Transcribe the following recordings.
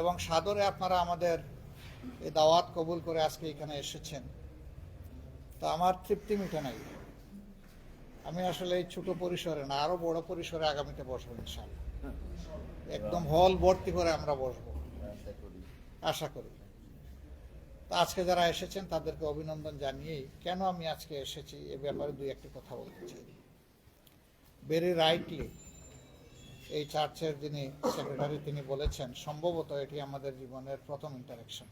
এবং সাদরে আপনারা আমাদের এই দাওয়াত কবুল করে আজকে এখানে এসেছেন। তো আমার তৃপ্তি মিটে নাই আমি আসলে এই ছোট পরিসরে না, আরও বড় পরিসরে আগামীতে বসবো ইনশাল্লাহ একদম হল ভর্তি করে আমরা বসবো। আশা করি। তো আজকে যারা এসেছেন, তাদেরকে অভিনন্দন জানিয়েই কেন আমি আজকে এসেছি, এ ব্যাপারে দুই একটি কথা বলতে চাই। ভেরি রাইটলি এই চার্চের যিনি সেক্রেটারি, তিনি বলেছেন, সম্ভবত এটি আমাদের জীবনের প্রথম ইন্টারাকশন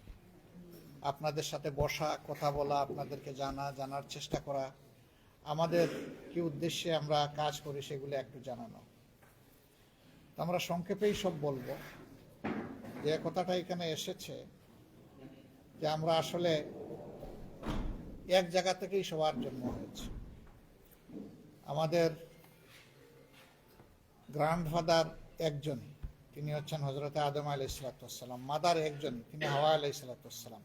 আপনাদের সাথে বসা, কথা বলা, আপনাদেরকে জানা, জানার চেষ্টা করা, আমাদের কি উদ্দেশ্যে আমরা কাজ করি সেগুলো একটু জানানো। আমরা সংক্ষেপেই সব বলব যে কথাটা এখানে এসেছে যে আমরা আসলে এক জায়গা থেকেই সবার জন্ম হয়েছে। আমাদের গ্র্যান্ডফাদার একজনই তিনি হচ্ছেন হজরত আদম আলাই সালাতাম মাদার একজনই তিনি হাওয়া আলাই সালাতাম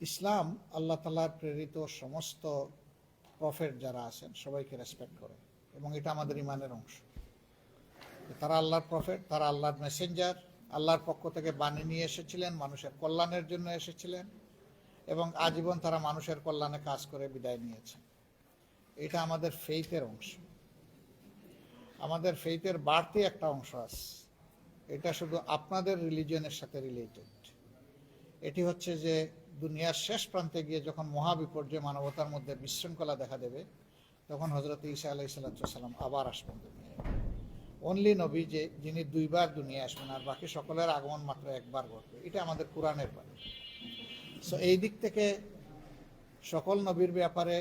ইসলাম আল্লাহ তালার প্রেরিত সমস্ত প্রফেট যারা আছেন, সবাইকে রেসপেক্ট করে, এবং এটা আমাদের ইমানের অংশ। তারা আল্লাহর প্রফেট, তারা আল্লাহর মেসেঞ্জার আল্লাহর পক্ষ থেকে বাণী নিয়ে এসেছিলেন, মানুষের কল্যাণের জন্য এসেছিলেন, এবং আজীবন তারা মানুষের কল্যাণে কাজ করে বিদায় নিয়েছেন। এটা আমাদের ফেইথের অংশ। আমাদের ফেইথের বাড়তি একটা অংশ আছে। এটা শুধু আপনাদের রিলিজনের সাথে রিলেটেড এটি হচ্ছে যে দুনিয়ার শেষ প্রান্তে গিয়ে যখন মহাবিপর্যয় মানবতার মধ্যে বিশৃঙ্খলা দেখা দেবে, তখন হজরত ঈসা আলাই সাল্লাম আবার আসবেন দুনিয়ায়। অনলি নবী যে, যিনি দুইবার দুনিয়া আসবেন, আর বাকি সকলের আগমন মাত্র একবার ঘটবে। এটা আমাদের কোরআনের বাণী। সো এই দিক থেকে সকল নবীর ব্যাপারে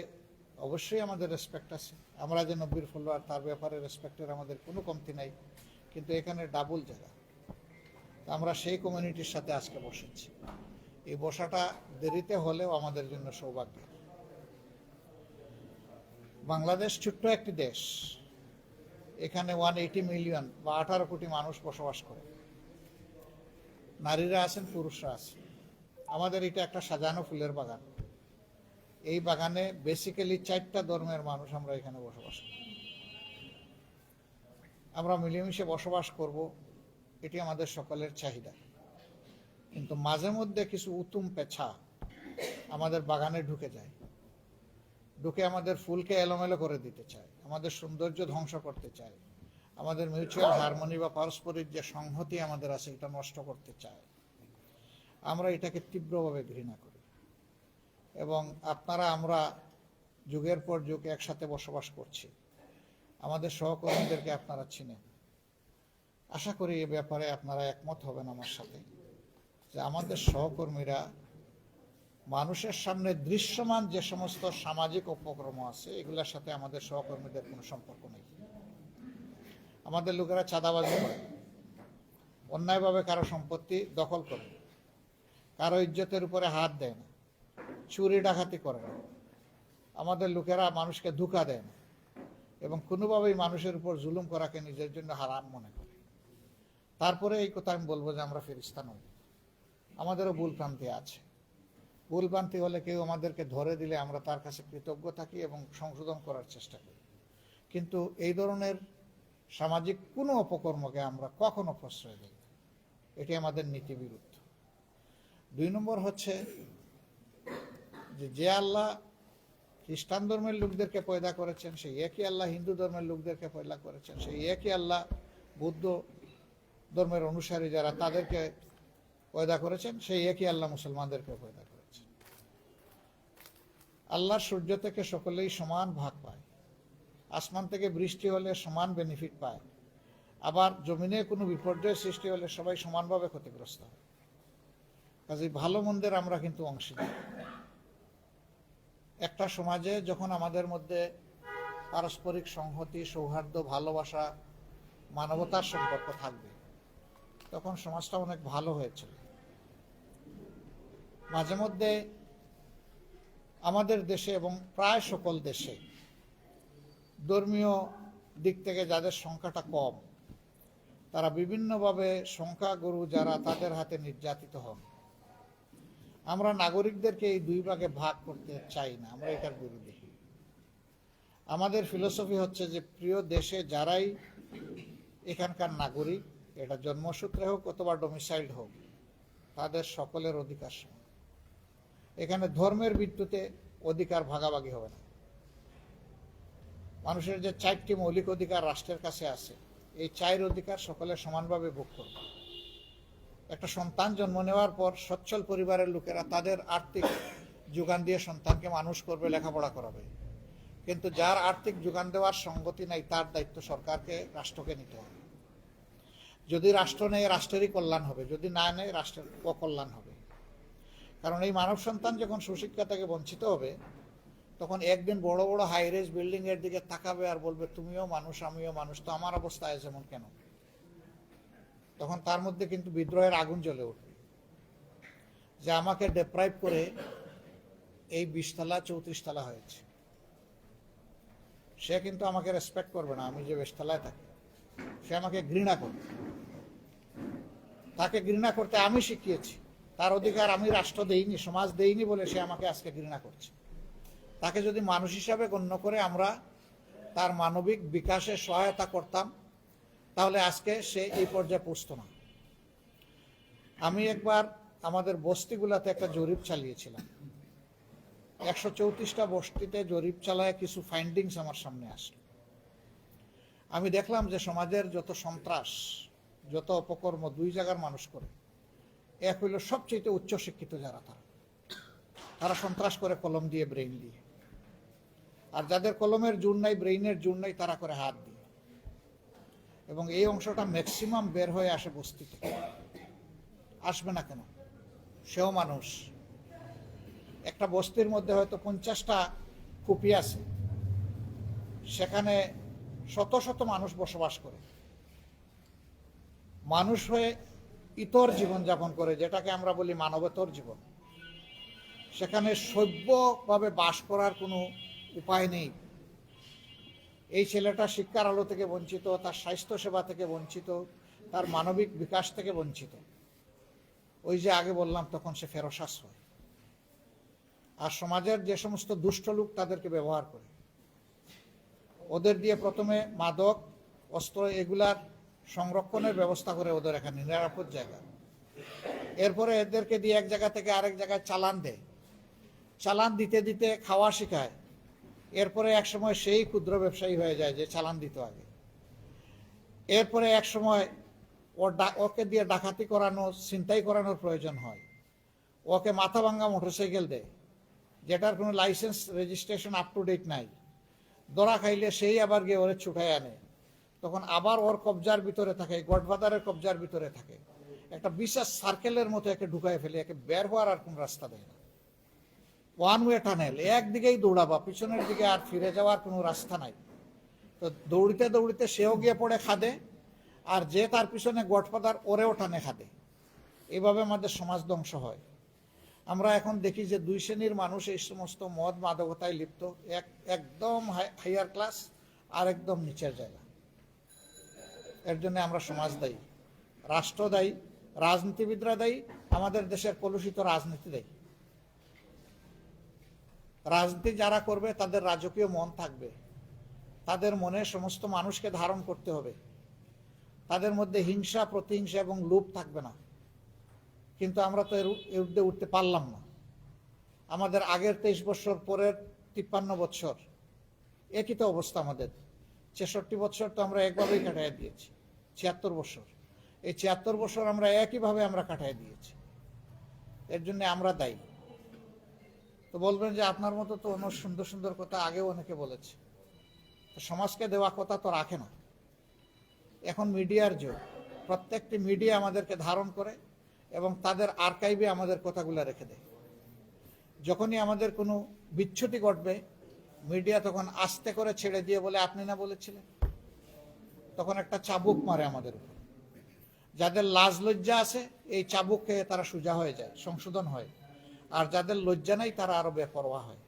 অবশ্যই আমাদের রেসপেক্ট আছে। আমরা যে নবীর ফলোয়ার তার ব্যাপারে রেসপেক্টের আমাদের কোনো কমতি নাই। কিন্তু এখানে ডাবল জায়গা। আমরা সেই কমিউনিটির সাথে আজকে বসেছি। এই বসাটা দেরিতে হলেও আমাদের জন্য সৌভাগ্য। বাংলাদেশ ছোট্ট একটি দেশ। এখানে ওয়ান এইটি মিলিয়ন বা আঠারো কোটি মানুষ বসবাস করে। নারীরা আছেন, পুরুষরা আছেন। আমাদের এটা একটা সাজানো ফুলের বাগান। এই বাগানে বেসিক্যালি চারটা ধর্মের মানুষ আমরা এখানে বসবাস করি। আমরা মিলেমিশে বসবাস করব, এটি আমাদের সকলের চাহিদা। কিন্তু মাঝে মধ্যে কিছু উতুম পেছা আমাদের বাগানে ঢুকে যায়। ঢুকে আমাদের ফুলকে এলোমেলো করে দিতে চায়, আমাদের সৌন্দর্য ধ্বংস করতে চায়, আমাদের মিউচুয়াল হারমোনি বা পারস্পরিক যে সংহতি আমাদের আছে, এটা নষ্ট করতে চায়। আমরা এটাকে তীব্রভাবে ঘৃণা করি। এবং আপনারা, আমরা যুগের পর যুগ একসাথে বসবাস করছি। আমাদের সহকর্মীদেরকে আপনারা চিনেন। আশা করি এ ব্যাপারে আপনারা একমত হবেন আমার সাথে যে আমাদের সহকর্মীরা মানুষের সামনে দৃশ্যমান যে সমস্ত সামাজিক উপক্রম আছে, এগুলোর সাথে আমাদের সহকর্মীদের কোনো সম্পর্ক নেই। আমাদের লোকেরা চাঁদাবাজি করে, অন্যায়ভাবে কারও সম্পত্তি দখল করে, কারও ইজ্জতের উপরে হাত দেয় না। চুরি ডাকাতি করে না। আমাদের লোকেরা মানুষকে ধোকা দেয় না এবং কোনোভাবেই মানুষের উপর জুলুম করাকে নিজের জন্য হারাম মনে করে। তারপরে এই কথা আমি বলব যে আমরা ফেরিস্তা নই। আমাদেরও ভুল ভ্রান্তি আছে। ভুল ভ্রান্তি হলে কেউ আমাদেরকে ধরে দিলে আমরা তার কাছে কৃতজ্ঞ থাকি এবং সংশোধন করার চেষ্টা করি। কিন্তু এই ধরনের সামাজিক কোনো অপকর্মকে আমরা কখনো প্রশ্রয় দিই এটি আমাদের নীতি বিরুদ্ধ। দুই নম্বর হচ্ছে যে যে আল্লাহ খ্রিস্টান ধর্মের লোকদেরকে পয়দা করেছেন, সেই একই আল্লাহ হিন্দু ধর্মের লোকদেরকে পয়দা করেছেন, সেই একই আল্লাহ বৌদ্ধ ধর্মের অনুসারী যারা তাদেরকে পয়দা করেছেন, সেই একই আল্লাহ মুসলমানদেরকে পয়দা করেছেন। আল্লাহর সূর্য থেকে সকলেই সমান ভাগ পায়। আসমান থেকে বৃষ্টি হলে সমান বেনিফিট পায়। আবার জমিনে কোনো বিপর্যয় সৃষ্টি হলে সবাই সমানভাবে ক্ষতিগ্রস্ত হয়। কাজে ভালো মন্দের আমরা কিন্তু অংশীদার। একটা সমাজে যখন আমাদের মধ্যে পারস্পরিক সংহতি, সৌহার্দ্য, ভালোবাসা, মানবতার সম্পর্ক থাকবে, তখন সমাজটা অনেক ভালো হয়েছিল। মাঝে মধ্যে আমাদের দেশে এবং প্রায় সকল দেশে ধর্মীয় দিক থেকে যাদের সংখ্যাটা কম, তারা বিভিন্নভাবে সংখ্যাগুরু যারা তাদের হাতে নির্যাতিত হন। আমরা নাগরিকদেরকে এই দুই ভাগে ভাগ করতে চাই না, আমরা এটার বিরোধী। আমাদের ফিলোসফি হচ্ছে যে প্রিয় দেশে যারাই এখানকার নাগরিক, এটা জন্মসূত্রে হোক অথবা ডোমিসাইল্ড হোক, তাদের সকলের অধিকার এখানে ধর্মের ভিত্তিতে অধিকার ভাগাভাগি হবে না। মানুষের যে চারটি মৌলিক অধিকার রাষ্ট্রের কাছে আছে, এই চার অধিকার সকলে সমানভাবে ভোগ করবে। একটা সন্তান জন্ম নেওয়ার পর সচ্ছল পরিবারের লোকেরা তাদের আর্থিক যোগান দিয়ে সন্তানকে মানুষ করবে, লেখাপড়া করাবে। কিন্তু যার আর্থিক যোগান দেওয়ার সঙ্গতি নাই, তার দায়িত্ব সরকারকে, রাষ্ট্রকে নিতে হবে। যদি রাষ্ট্র নেয়, রাষ্ট্রেরই কল্যাণ হবে। যদি না নেয়, রাষ্ট্রের অকল্যাণ হবে। কারণ এই মানব সন্তান যখন সুশিক্ষা থেকে বঞ্চিত হবে, তখন একদিন বড় বড় হাইরেজ বিল্ডিং এর দিকে তাকাবে আর বলবে, তুমিও মানুষ, আমিও মানুষ, তো আমার অবস্থা আছে যেমন কেন? তখন তার মধ্যে কিন্তু বিদ্রোহের আগুন জ্বলে উঠবে যে আমাকে ডেপ্রাইভ করে এই বিশতলা চৌত্রিশ তলা হয়েছে। সে কিন্তু আমাকে রেসপেক্ট করবে না, আমি যে বেশতলায় থাকি। সে আমাকে ঘৃণা করবে। তাকে ঘৃণা করতে আমি শিখিয়েছি। তার অধিকার আমি রাষ্ট্র দেইনি, সমাজ দেইনি বলে সে আমাকে আজকে ঘৃণা করছে। তাকে যদি মানুষ হিসাবে গণ্য করে আমরা তার মানবিক বিকাশে সহায়তা করতাম তাহলে আজকে সে এই পর্যায়ে পৌঁছত না। আমি একবার আমাদের বস্তিগুলাতে একটা জরিপ চালিয়েছিলাম। একশো চৌত্রিশটা বস্তিতে জরিপ চালায় কিছু ফাইন্ডিংস আমার সামনে আসলো। আমি দেখলাম যে সমাজের যত সন্ত্রাস, যত অপকর্ম দুই জায়গার মানুষ করে, এক হইল সবচেয়ে উচ্চ শিক্ষিত যারা তারা। তারা সন্ত্রাস করে কলম দিয়ে ব্রেইন দিয়ে। আর যাদের কলমের জোর নাই ব্রেইনের জোর নাই, তারা করে হাত দিয়ে। এবং এই অংশটা ম্যাক্সিমাম বের হয়ে আসে বস্তি থেকে। আসবে না কেন? সেও মানুষ। একটা বস্তির মধ্যে হয়তো পঞ্চাশটা কুপি আছে। সেখানে শত শত মানুষ বসবাস করে। মানুষ হয়ে ইতর জীবনযাপন করে, যেটাকে আমরা বলি মানবতর জীবন। সেখানে সভ্যভাবে বাস করার কোনো উপায় নেই। এই ছেলেটা শিক্ষার আলো থেকে বঞ্চিত, তার স্বাস্থ্য সেবা থেকে বঞ্চিত, তার মানবিক বিকাশ থেকে বঞ্চিত। ওই যে আগে বললাম, তখন সে ফেরসাস হয় আর সমাজের যে সমস্ত দুষ্ট লোক তাদেরকে ব্যবহার করে। ওদের দিয়ে প্রথমে মাদক, অস্ত্র এগুলার সংরক্ষণের ব্যবস্থা করে ওদের এখানে, নিরাপদ জায়গা। এরপরে এদেরকে দিয়ে এক জায়গা থেকে আরেক জায়গায় চালান দেয়। চালান দিতে দিতে খাওয়া শেখায়। এরপরে এক সময় সেই ক্ষুদ্র ব্যবসায়ী হয়ে যায় যে চালান দিত আগে। এরপরে এক সময় ওর ওকে দিয়ে ডাকাতি করানো, ছিনতাই করানোর প্রয়োজন হয়। ওকে মাথা ভাঙ্গা মোটরসাইকেল দেয়, যেটার কোনো license registration up to date নাই। ধরা খাইলে সেই আবার গিয়ে ওরে ছুটাই আনে। তখন আবার ওর কবজার ভিতরে থাকে, গডফাদারের কবজার ভিতরে থাকে। একটা বিশেষ সার্কেলের মতো একে ঢুকায় ফেলে, একে বের হওয়ার আর কোন রাস্তা দেয় না। ওয়ান ওয়ে টানেল, একদিকেই দৌড়াবা, পিছনের দিকে আর ফিরে যাওয়ার কোনো রাস্তা নাই। তো দৌড়িতে দৌড়িতে সেও গিয়ে পড়ে খাদে, আর যে তার পিছনে গডফাদার, ওরেও টানে খাদে। এভাবে আমাদের সমাজ ধ্বংস হয়। আমরা এখন দেখি যে দুই শ্রেণির মানুষ এই সমস্ত মদ মাদকতায় লিপ্ত। এক, একদম হাইয়ার ক্লাস, আর একদম নিচের জায়গা। এর জন্য আমরা সমাজ দায়ী। রাষ্ট্র দায়ী, রাজনীতিবিদরা দায়ী, আমাদের দেশের কলুষিত রাজনীতি দায়ী। রাজনীতি যারা করবে, তাদের রাজকীয় মন থাকবে। তাদের মনে সমস্ত মানুষকে ধারণ করতে হবে। তাদের মধ্যে হিংসা, প্রতিহিংসা এবং লোভ থাকবে না। কিন্তু আমরা তো এর উ- উঠতে পারলাম না। আমাদের আগের তেইশ বছর, পরের তিপ্পান্ন বছর, একই তো অবস্থা আমাদের। ছেষট্টি বছর তো আমরা একভাবেই কাটাই দিয়েছি, ছিয়াত্তর বছর। এই ছিয়াত্তর বছর আমরা একইভাবে আমরা কাটাই দিয়েছি। এর জন্য আমরা দায়ী। তো বলবেন যে আপনার মতো তো অন্য সুন্দর সুন্দর কথা আগেও অনেকে বলেছে। সমাজকে দেওয়া কথা তো রাখে না। এখন মিডিয়ার যুগ। প্রত্যেকটি মিডিয়া আমাদেরকে ধারণ করে এবং তাদের আর্কাইভে আমাদের কথাগুলো রেখে দেয়। যখনই আমাদের কোনো বিচ্ছুতি ঘটবে, মিডিয়া তখন আস্তে করে ছেড়ে দিয়ে বলে, আপনি না বলেছিলেন? তখন একটা চাবুক মারে আমাদের উপর। যাদের লাজ লজ্জা আছে, এই চাবুক খেয়ে তারা সোজা হয়ে যায়, সংশোধন হয়। আর যাদের লজ্জা নাই, তারা আরও বেপরোয়া হয়।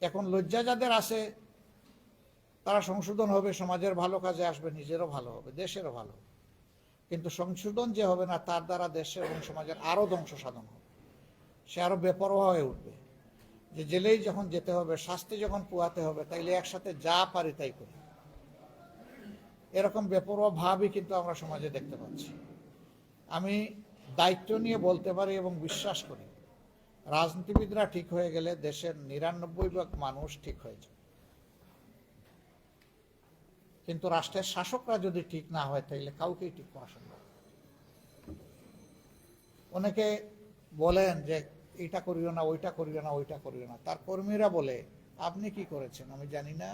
এখন লজ্জা যাদের আছে, তারা সংশোধন হবে, সমাজের ভালো কাজে আসবে, নিজেরও ভালো হবে, দেশেরও ভালো। কিন্তু সংশোধন যে হবে না, তার দ্বারা দেশের এবং সমাজের আরও ধ্বংস সাধন হবে। সে আরও বেপরোয়া হয়ে উঠবে। যে জেলেই যখন যেতে হবে, শাস্তি যখন পোয়াতে হবে, তাইলে একসাথে যা পারি তাই করি। এরকম বেপরোয়া ভাবই কিন্তু আমরা সমাজে দেখতে পাচ্ছি। আমি দায়িত্ব নিয়ে বলতে পারি এবং বিশ্বাস করি। রাজনীতিবিদরা ঠিক হয়ে গেলে দেশের নিরানব্বই ভাগ মানুষ ঠিক হয়ে যায় কিন্তু রাষ্ট্রের শাসকরা যদি ঠিক না হয় তাহলে কাউকেই ঠিক করা সম্ভব। অনেকে বলেন যে এটা করিও না, ওইটা করিও না, ওইটা করিও না। তার কর্মীরা বলে, আপনি কি করেছেন? আমি জানি না।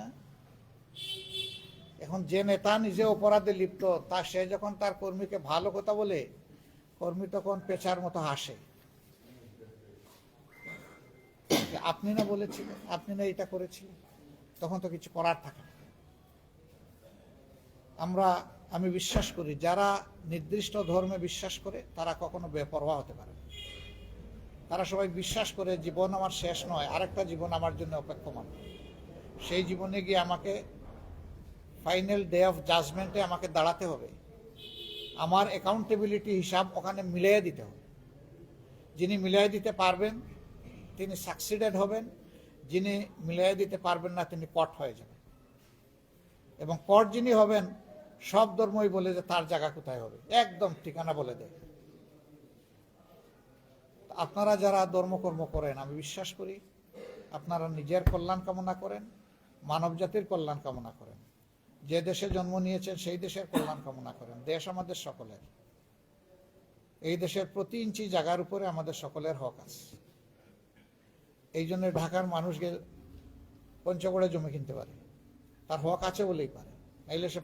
এখন যে নেতা নিজে অপরাধে লিপ্ত, তা সে যখন তার কর্মীকে ভালো কথা বলে, কর্মী তখন পেছার মতো হাসে যে আপনি না বলেছিলেন, আপনি না এটা করেছিলেন, তখন তো কিছু করার থাকে না। আমরা, আমি বিশ্বাস করি, যারা নির্দিষ্ট ধর্মে বিশ্বাস করে, তারা কখনো বেপরোয়া হতে পারে না। তারা সবাই বিশ্বাস করে, জীবন আমার শেষ নয়, আরেকটা জীবন আমার জন্য অপেক্ষমান। সেই জীবনে গিয়ে আমাকে ফাইনাল ডে অফ জাজমেন্টে আমাকে দাঁড়াতে হবে। আমার অ্যাকাউন্টেবিলিটি হিসাব ওখানে মিলিয়ে দিতে হবে। যিনি মিলিয়ে দিতে পারবেন তিনি সাকসিডেড হবেন, যিনি মিলিয়ে দিতে পারবেন না, তিনি কট হয়ে যাবেন। এবং কট যিনি হবেন, সব ধর্মই বলে যে তার জায়গা কোথায় হবে। একদম ঠিকানা বলে দেয়। আপনারা যারা ধর্মকর্ম করেন, আমি বিশ্বাস করি, আপনারা নিজের কল্যাণ কামনা করেন, মানব জাতির কল্যাণ কামনা করেন। যে দেশে জন্ম নিয়েছেন, সেই দেশের কল্যাণ কামনা করেন। দেশ আমাদের সকলের। এই দেশের প্রতি ইঞ্চি জায়গার উপরে আমাদের সকলের হক আছে। এই জন্য ঢাকার মানুষকে পঞ্চগড়ে জমি কিনতে পারে। তার হক আছে বলেই পারে। নাইলে সে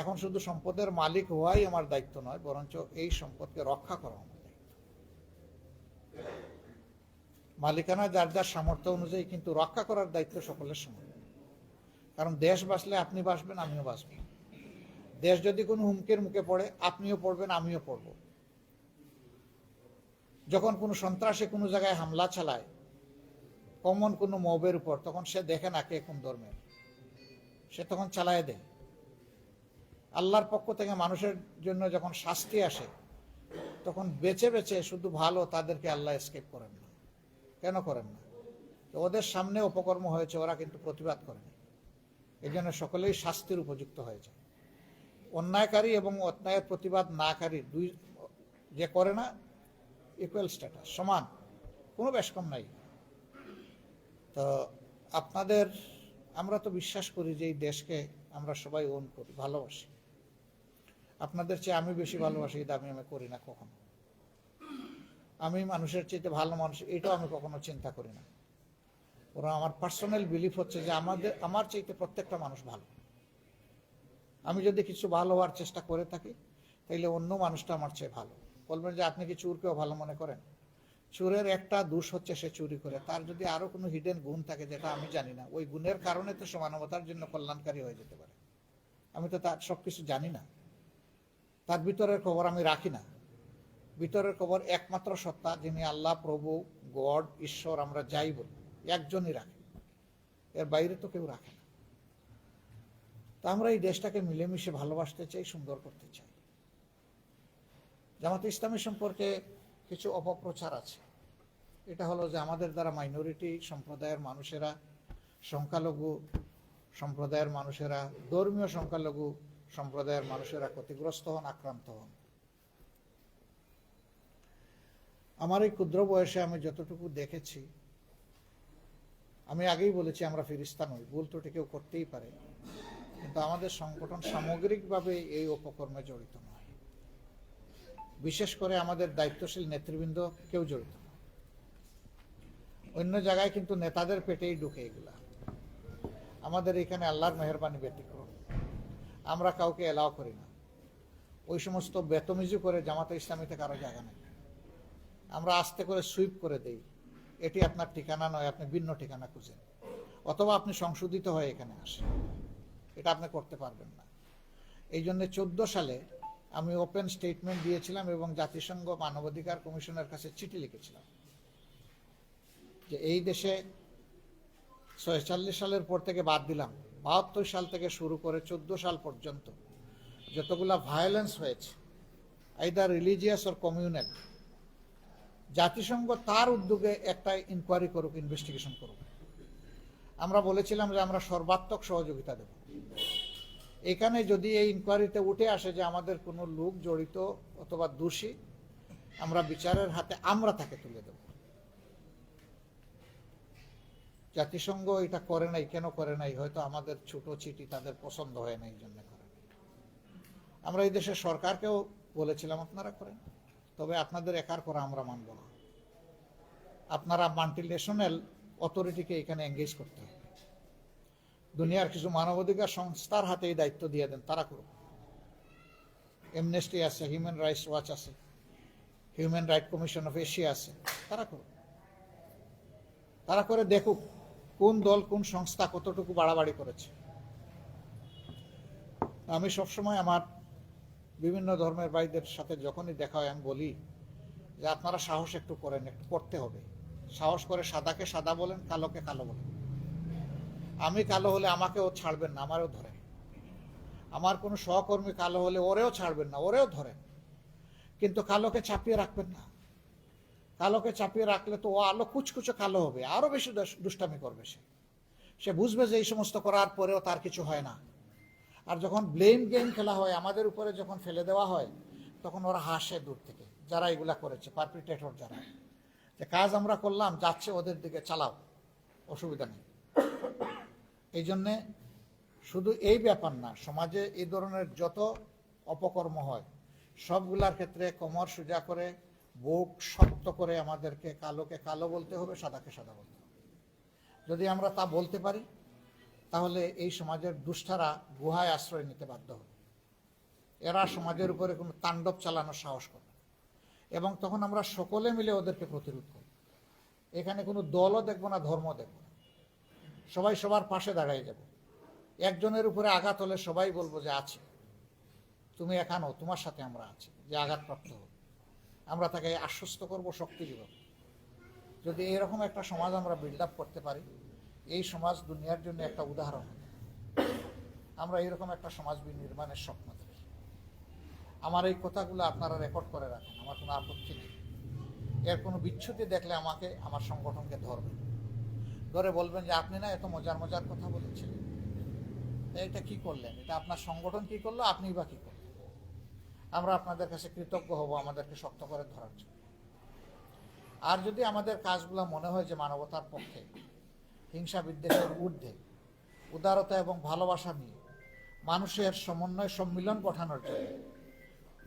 এখন শুধু সম্পদের মালিক হওয়াই আমার দায়িত্ব নয়, বরঞ্চ এই সম্পদকে রক্ষা করা আমার দায়িত্ব। মালিকানা যার যার সামর্থ্য অনুযায়ী কিন্তু রক্ষা করার দায়িত্ব সকলের সমান কারণ দেশ বাঁচলে আপনি বাঁচবেন, আমিও বাঁচব। দেশ যদি কোনো হুমকির মুখে পড়ে, আপনিও পড়বেন, আমিও পড়ব। যখন কোনো সন্ত্রাসে কোনো জায়গায় হামলা চালায় কমন কোনো মবের উপর, তখন সে দেখে না কে কোন ধর্মের। সে তখন চালায় দেয়। আল্লাহর পক্ষ থেকে মানুষের জন্য যখন শাস্তি আসে, তখন বেছে বেছে শুধু ভালো তাদেরকে আল্লাহ এসকেপ করেন না। কেন করেন না? তো ওদের সামনে অপকর্ম হয়েছে, ওরা কিন্তু প্রতিবাদ করেনি এই জন্য সকলেই শাস্তির উপযুক্ত হয়ে যায়। অন্যায়কারী এবং অন্যায়ের প্রতিবাদ নাকারী দুই, যে করে না ইকুয়াল স্ট্যাটাস সমান। কোনো বেশ কম নাই। তো আপনাদের, আমরা তো বিশ্বাস করি যে এই দেশকে আমরা সবাই ওন করি, ভালোবাসি। আপনাদের চেয়ে আমি বেশি ভালোবাসি এই দাবি আমি করি না কখনো। আমি মানুষের চাইতে ভালো মানুষ, এটাও আমি কখনো চিন্তা করি না। ওরা আমার পার্সোনাল বিলিফ হচ্ছে যে আমাদের, আমার চাইতে প্রত্যেকটা মানুষ ভালো। আমি যদি কিছু ভালো হওয়ার চেষ্টা করে থাকি, তাইলে অন্য মানুষটা আমার চেয়ে ভালো। বলবেন যে আপনি কি চুরকেও ভালো মনে করেন? চোরের একটা দোষ হচ্ছে সে চুরি করে। তার যদি আরও কোনো হিডেন গুণ থাকে যেটা আমি জানি না, ওই গুণের কারণে তো সে মানবতার জন্য কল্যাণকারী হয়ে যেতে পারে। আমি তো তার সবকিছু জানি না। তার ভিতরের খবর আমি রাখি না। ভিতরের খবর একমাত্র সত্তা যিনি আল্লাহ, প্রভু, গড, ঈশ্বর, আমরা যাই বলি, একজনই রাখে। এর বাইরে তো কেউ রাখে না। তা আমরা এই দেশটাকে মিলেমিশে ভালোবাসতে চাই, সুন্দর করতে চাই। জামাত ইসলামী সম্পর্কে কিছু অপপ্রচার আছে। এটা হলো যে আমাদের দ্বারা মাইনরিটি সম্প্রদায়ের মানুষেরা, সংখ্যালঘু সম্প্রদায়ের মানুষেরা, ধর্মীয় সংখ্যালঘু সম্প্রদায়ের মানুষেরা ক্ষতিগ্রস্ত হন, আক্রান্ত হন। আমার এই ক্ষুদ্র বয়সে আমি যতটুকু দেখেছি, আমি আগেই বলেছি আমরা ফিরিস্তা নই, ভুল ত্রুটি কেউ করতেই পারে। কিন্তু আমাদের সংগঠন সামগ্রিকভাবে এই উপকর্মে জড়িত নয়। বিশেষ করে আমাদের দায়িত্বশীল নেতৃবৃন্দ কেউ জড়িত নয় অন্য জায়গায় কিন্তু নেতাদের পেটেই ঢুকে এগুলা। আমাদের এখানে আল্লাহর মেহরবানি ব্যতিক্রম। আমরা কাউকে এলাও করি না। ওই সমস্ত বেতমিজু করে জামাতে ইসলামীতে কারও জায়গা নেই। আমরা আস্তে করে সুইপ করে দেই। এটি আপনার ঠিকানা নয়, আপনি ভিন্ন ঠিকানা খুঁজেন। অথবা আপনি সংশোধিত হয়ে এখানে আসেন। এটা আপনি করতে পারবেন না। এই জন্য চোদ্দ সালে আমি ওপেন স্টেটমেন্ট দিয়েছিলাম এবং জাতিসংঘ মানবাধিকার কমিশনের কাছে চিঠি লিখেছিলাম যে এই দেশে ছয়চল্লিশ সালের পর থেকে বাদ দিলাম, বাহাত্তর সাল থেকে শুরু করে চোদ্দ সাল পর্যন্ত যতগুলা ভায়োলেন্স হয়েছে আইদার রিলিজিয়াস ওর কমিউনাল জাতিসংঘ তার উদ্যোগে একটা ইনকোয়ারি করুক ইনভেস্টিগেশন করুক। আমরা বলেছিলাম যে আমরা সর্বাত্মক সহযোগিতা দেব। এখানে যদি এই ইনকোয়ারিতে উঠে আসে যে আমাদের কোনো লোক জড়িত অথবা দোষী, আমরা বিচারের হাতে আমরা তাকে তুলে দেব। জাতিসংঘ এটা করে নাই, কেন করে নাই? হয়তো আমাদের ছোট চিঠি তাদের পছন্দ হয় না এই জন্য করে আমরা এই দেশের সরকারকেও বলেছিলাম, আপনারা করেন। তবে আপনাদের একার করা আমরা মানব না। আপনারা মাল্টিনেশনাল অথরিটিকে এখানে এঙ্গেজ করতে হবে। দুনিয়ার কিছু মানবাধিকার সংস্থার হাতে এই দায়িত্ব দিয়ে দেন, তারা করুক। এমনেস্টি আছে হিউম্যান রাইটস ওয়াচ আছে human right commission of Asia আছে, তারা করুক। তারা করে দেখুক কোন দল, কোন সংস্থা কতটুকু বাড়াবাড়ি করেছে। আমি সবসময় আমার বিভিন্ন ধর্মের ভাইদের সাথে যখনই দেখা হয়, আমি বলি যে আপনারা সাহস একটু করেন, একটু করতে হবে। সাহস করে সাদাকে সাদা বলেন, কালোকে কালো বলেন। আমি কালো হলে আমাকেও ছাড়বেন না, আমারও ধরেন। আমার কোনো সহকর্মী কালো হলে ওরেও ছাড়বেন না, ওরেও ধরেন। কিন্তু কালোকে চাপিয়ে রাখবেন না। কালোকে চাপিয়ে রাখলে তো ও আলো কুচকুচো কালো হবে, আরও বেশি দুষ- দুষ্টামি করবে সে। সে বুঝবে যে এই সমস্ত করার পরেও তার কিছু হয় না। আর যখন ব্লেম গেম খেলা হয়, আমাদের উপরে যখন ফেলে দেওয়া হয়, তখন ওরা হাসে দূর থেকে, যারা এগুলা করেছে পারপিটেটর যারা। যে কাজ আমরা করলাম, যাচ্ছে ওদের দিকে, চালাও, অসুবিধা নেই। এই জন্যে শুধু এই ব্যাপার না, সমাজে এই ধরনের যত অপকর্ম হয়, সবগুলার ক্ষেত্রে কোমর সোজা করে, বুক শক্ত করে আমাদেরকে কালোকে কালো বলতে হবে, সাদাকে সাদা বলতে হবে। যদি আমরা তা বলতে পারি, তাহলে এই সমাজের দুষ্টারা গুহায় আশ্রয় নিতে বাধ্য হবে। এরা সমাজের উপরে কোনো তাণ্ডব চালানোর সাহস করবে না। এবং তখন আমরা সকলে মিলে ওদেরকে প্রতিরোধ করব এখানে কোনো দলও দেখব না ধর্ম দেখব না। সবাই সবার পাশে দাঁড়াই যাব। একজনের উপরে আঘাত হলে সবাই বলব যে আছে। তুমি এখানো তোমার সাথে আমরা আছি, যে আঘাতপ্রাপ্ত হোক। আমরা তাকে আশ্বস্ত করব, শক্তি দিব। যদি এরকম একটা সমাজ আমরা বিল্ড আপ করতে পারি, এই সমাজ দুনিয়ার জন্য একটা উদাহরণ। আমরা এরকম একটা সমাজ নির্মাণের স্বপ্ন দেখি। আমার এই কথাগুলো আপনারা রেকর্ড করে রাখেন, আমার কোনো আপত্তি নেই। এর কোনো বিচ্ছুতি দেখলে আমাকে, আমার সংগঠনকে ধরবেন। ধরে বলবেন যে আপনি না এত মজার মজার কথা বলেছিলেন। এটা কি করলেন? এটা আপনার সংগঠন কি করল? আপনি বা কি করলেন? আমরা আপনাদের কাছে কৃতজ্ঞ হব, আমাদেরকে শক্ত করে ধরার জন্য। আর যদি আমাদের কাজগুলো মনে হয় যে মানবতার পক্ষে, হিংসা বিদ্বেষের ঊর্ধ্বে, উদারতা এবং ভালোবাসা নিয়ে মানুষের সমন্বয় সম্মিলন গঠানোর জন্য,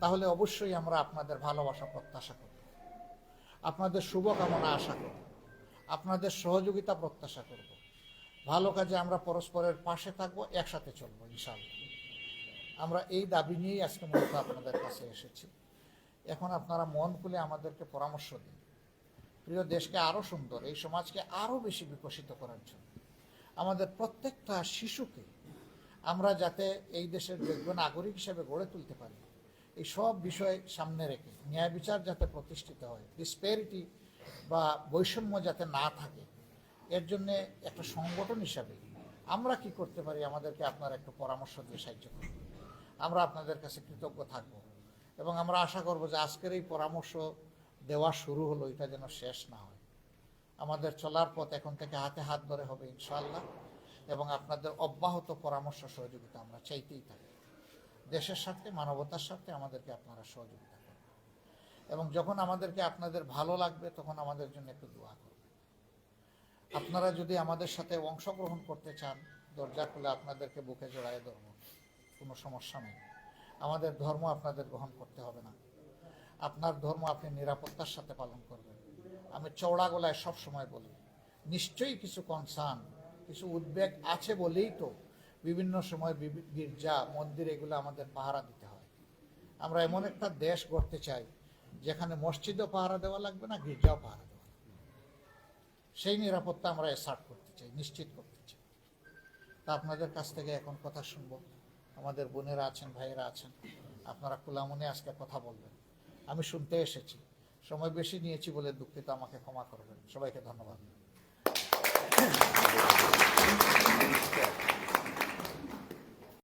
তাহলে অবশ্যই আমরা আপনাদের ভালোবাসা প্রত্যাশা করব। আপনাদের শুভকামনা আশা করব। আপনাদের সহযোগিতা প্রত্যাশা করব। ভালো কাজে আমরা পরস্পরের পাশে থাকব, একসাথে চলবো, ইনশাআল্লাহ। আমরা এই দাবি নিয়েই আজকে মূলত আপনাদের কাছে এসেছি। এখন আপনারা মন খুলে আমাদেরকে পরামর্শ দিন। প্রিয় দেশকে আরও সুন্দর, এই সমাজকে আরও বেশি বিকশিত করার জন্য। আমাদের প্রত্যেকটা শিশুকে আমরা যাতে এই দেশের যোগ্য নাগরিক হিসেবে গড়ে তুলতে পারি। এই সব বিষয় সামনে রেখে ন্যায় বিচার যাতে প্রতিষ্ঠিত হয় ডিসপেরিটি বা বৈষম্য যাতে না থাকে, এর জন্য একটা সংগঠন হিসাবে আমরা কি করতে পারি? আমাদেরকে আপনার একটু পরামর্শ দিয়ে সাহায্য করুন। আমরা আপনাদের কাছে কৃতজ্ঞ থাকব এবং আমরা আশা করব যে আজকের এই পরামর্শ দেওয়া শুরু হলো, এটা যেন শেষ না হয়। আমাদের চলার পথ এখন থেকে হাতে হাত ধরে হবে ইনশাল্লাহ এবং আপনাদের অব্যাহত পরামর্শ সহযোগিতা আমরা চাইতেই থাকি। দেশের স্বার্থে, মানবতার স্বার্থে আমাদেরকে আপনারা সহযোগিতা এবং যখন আমাদেরকে আপনাদের ভালো লাগবে, তখন আমাদের জন্য একটু দোয়া করবে আপনারা যদি আমাদের সাথে অংশগ্রহণ করতে চান, দরজা খুলে আপনাদেরকে বুকে জড়ায় ধরব। কোনো সমস্যা নেই। আমাদের ধর্ম আপনাদের গ্রহণ করতে হবে না। আপনার ধর্ম আপনি নিরাপত্তার সাথে পালন করবেন। আমি চওড়া গলায় সব সময় বলি, নিশ্চয়ই কিছু কনসার্ন কিছু উদ্বেগ আছে বলেই তো বিভিন্ন সময় গির্জা, মন্দির এগুলো আমাদের পাহারা দিতে হয়। আমরা এমন একটা দেশ গড়তে চাই যেখানে মসজিদও পাহারা দেওয়া লাগবে না, গির্জাও পাহারা দেওয়া লাগবে। সেই নিরাপত্তা আমরা এসার্ট করতে চাই, নিশ্চিত করতে চাই। তা আপনাদের কাছ থেকে এখন কথা শুনব। আমাদের বোনেরা আছেন, ভাইয়েরা আছেন। আপনারা খোলামনে আজকে কথা বলবেন। আমি শুনতে এসেছি। সময় বেশি নিয়েছি বলে দুঃখিত, আমাকে ক্ষমা করবেন। সবাইকে ধন্যবাদ।